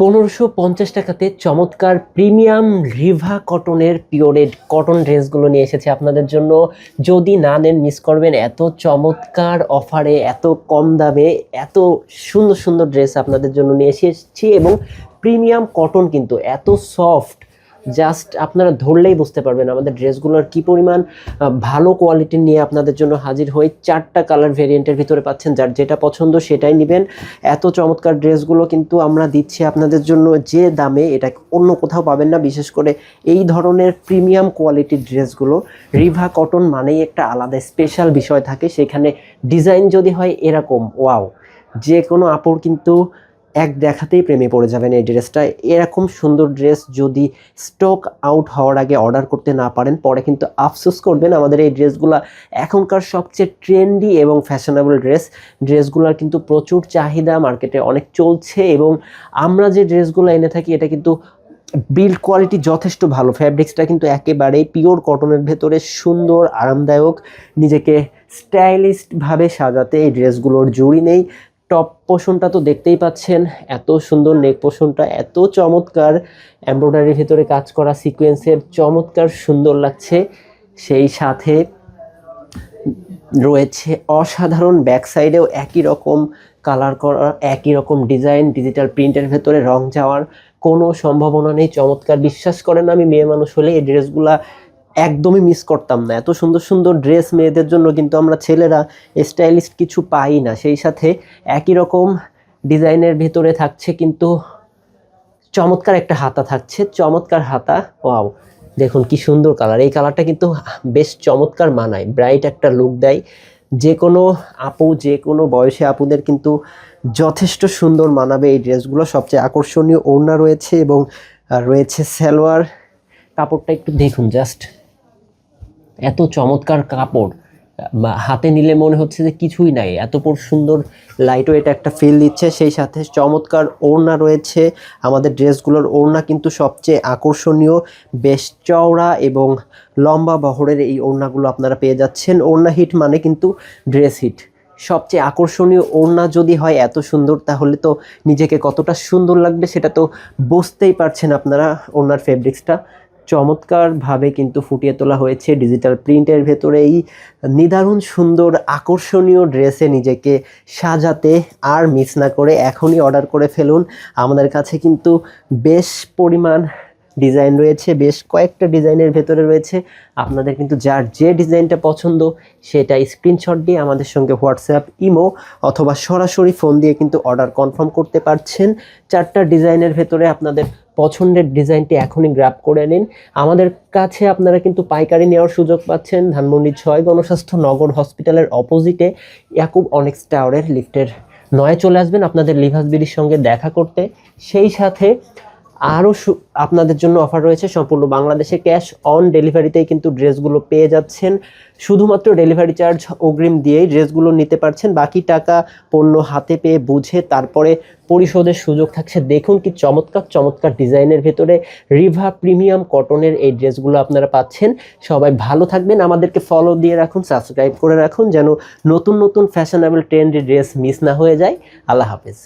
পনেরোশো পঞ্চাশ টাকাতে চমৎকার প্রিমিয়াম রিভা কটনের পিওরেড কটন ড্রেসগুলো নিয়ে এসেছে আপনাদের জন্য। যদি না নেন মিস করবেন এত চমৎকার অফারে, এত কম দামে, এত সুন্দর সুন্দর ড্রেস আপনাদের জন্য নিয়ে এসেছি এবং প্রিমিয়াম কটন কিন্তু এত সফট জাস্ট আপনারা ধরলেই বুঝতে পারবেন আমাদের ড্রেসগুলোর কি পরিমাণ ভালো কোয়ালিটির নিয়ে আপনাদের জন্য হাজির হয়ে চারটা কালার ভেরিয়েন্টের ভিতরে পাচ্ছেন। যার যেটা পছন্দ সেটাই নেবেন। এত চমৎকার ড্রেসগুলো কিন্তু আমরা দিচ্ছি আপনাদের জন্য যে দামে, এটা অন্য কোথাও পাবেন না। বিশেষ করে এই ধরনের প্রিমিয়াম কোয়ালিটির ড্রেসগুলো রিভা কটন মানেই একটা আলাদা স্পেশাল বিষয় থাকে। সেখানে ডিজাইন যদি হয় এরকম ওয়াও যে কোনো আপুর কিন্তু এক দেখাতেই প্রেমে পড়ে যাবেন এই ড্রেসটা। এরকম সুন্দর ড্রেস যদি স্টক আউট হওয়ার আগে অর্ডার করতে না পারেন, পরে কিন্তু আফসোস করবেন আমাদের এই ড্রেসগুলো এখনকার সবচেয়ে ট্রেন্ডি এবং ফ্যাশনেবল ড্রেস ড্রেসগুলোর কিন্তু প্রচুর চাহিদা মার্কেটে অনেক চলছে এবং আমরা যে ড্রেসগুলো এনে থাকি, এটা কিন্তু বিল্ড কোয়ালিটি যথেষ্ট ভালো। ফ্যাব্রিক্সটা কিন্তু একেবারেই পিওর কটনের ভেতরে সুন্দর, আরামদায়ক, নিজেকে স্টাইলিশভাবে সাজাতে এই ড্রেসগুলোর জুড়ি নেই। টপ পোষণটা তো দেখতেই পাচ্ছেন, এত সুন্দর নেক পোষণটা, এত চমৎকার এমব্রয়ডারির ভিতরে কাজ করা সিকোয়েন্সের চমৎকার সুন্দর লাগছে। সেই সাথে রয়েছে অসাধারণ ব্যাক সাইডেও একই রকম কালার করা, একই রকম ডিজাইন, ডিজিটাল প্রিন্টের ভেতরে রং যাওয়ার কোনো সম্ভাবনা নেই। চমৎকার, বিশ্বাস করেন আমি, মেয়ে মানুষ হলে এই ড্রেসগুলা একদমই মিস করতাম না। এত সুন্দর সুন্দর ড্রেস মেয়েদের জন্য কিন্তু আমরা ছেলেরা স্টাইলিস্ট কিছু পাই না। সেই সাথে একই রকম ডিজাইনের ভেতরে থাকছে কিন্তু চমৎকার একটা হাতা থাকছে। চমৎকার হাতা ওয়াও দেখুন কি সুন্দর কালার এই কালারটা কিন্তু বেশ চমৎকার মানায় ব্রাইট একটা লুক দেয়। যে কোনো আপু, যে কোনো বয়সে আপুদের কিন্তু যথেষ্ট সুন্দর মানাবে এই ড্রেসগুলো। সবচেয়ে আকর্ষণীয় ওড়না রয়েছে এবং রয়েছে সালোয়ার। কাপড়টা একটু দেখুন জাস্ট এত চমৎকার কাপড় হাতে নিলে মনে হচ্ছে যে কিছুই নাই, এত সুন্দর লাইটও এটা একটা ফিল দিচ্ছে, সেই সাথে চমৎকার ওড়না রয়েছে, আমাদের ড্রেসগুলোর ওড়না কিন্তু সবচেয়ে আকর্ষণীয়, বেশ চওড়া এবং লম্বা বহরের এই ওড়নাগুলো আপনারা পেয়ে যাচ্ছেন, ওড়না হিট মানে কিন্তু ড্রেস হিট সবচেয়ে আকর্ষণীয় ওড়না যদি হয় এত সুন্দর, তাহলে তো নিজেকে কতটা সুন্দর লাগবে সেটা তো বুঝতেই পারছেন আপনারা ওড়নার ফেব্রিক্সটা চমৎকারভাবে কিন্তু ফুটিয়ে তোলা হয়েছে ডিজিটাল প্রিন্টের ভেতরে এই নিদারুণ সুন্দর, আকর্ষণীয় ড্রেসে নিজেকে সাজাতে আর মিস না করে এখনই অর্ডার করে ফেলুন। আমাদের কাছে কিন্তু বেশ পরিমাণ ডিজাইন রয়েছে, বেশ কয়েকটা ডিজাইনের ভেতরে রয়েছে। আপনাদের কিন্তু যার যে ডিজাইনটা পছন্দ সেটা স্ক্রিনশট দিয়ে আমাদের সঙ্গে হোয়াটসঅ্যাপ, ইমো অথবা সরাসরি ফোন দিয়ে কিন্তু অর্ডার কনফার্ম করতে পারছেন। চারটা ডিজাইনের ভেতরে আপনাদের পছন্দের ডিজাইনটি এখনই গ্র্যাব করে নিন। আমাদের কাছে আপনারা কিন্তু পাইকারি নেওয়ার সুযোগ পাচ্ছেন। ধানমন্ডি ছয় গণস্বাস্থ্য নগর হসপিটালের অপোজিটে একুব অনেক্স টাওয়ারের লিফটের নয় চলে আসবেন। আপনাদের লিভাস বিডির সঙ্গে দেখা করতে। সেই সাথে আরও আপনাদের জন্য অফার রয়েছে সম্পূর্ণ বাংলাদেশে ক্যাশ অন ডেলিভারিতেই কিন্তু ড্রেসগুলো পেয়ে যাচ্ছেন। শুধুমাত্র ডেলিভারি চার্জ অগ্রিম দিয়েই ড্রেসগুলো নিতে পারছেন। বাকি টাকা পণ্য হাতে পেয়ে বুঝে তারপরে পরিশোধের সুযোগ থাকছে। দেখুন কি চমৎকার চমৎকার ডিজাইনের ভেতরে রিভা প্রিমিয়াম কটনের এই ড্রেসগুলো আপনারা পাচ্ছেন। সবাই ভালো থাকবেন। আমাদেরকে ফলো দিয়ে রাখুন সাবস্ক্রাইব করে রাখুন যেন নতুন নতুন ফ্যাশনেবল ট্রেন্ডি ড্রেস মিস না হয়ে যায়। আল্লাহ হাফেজ।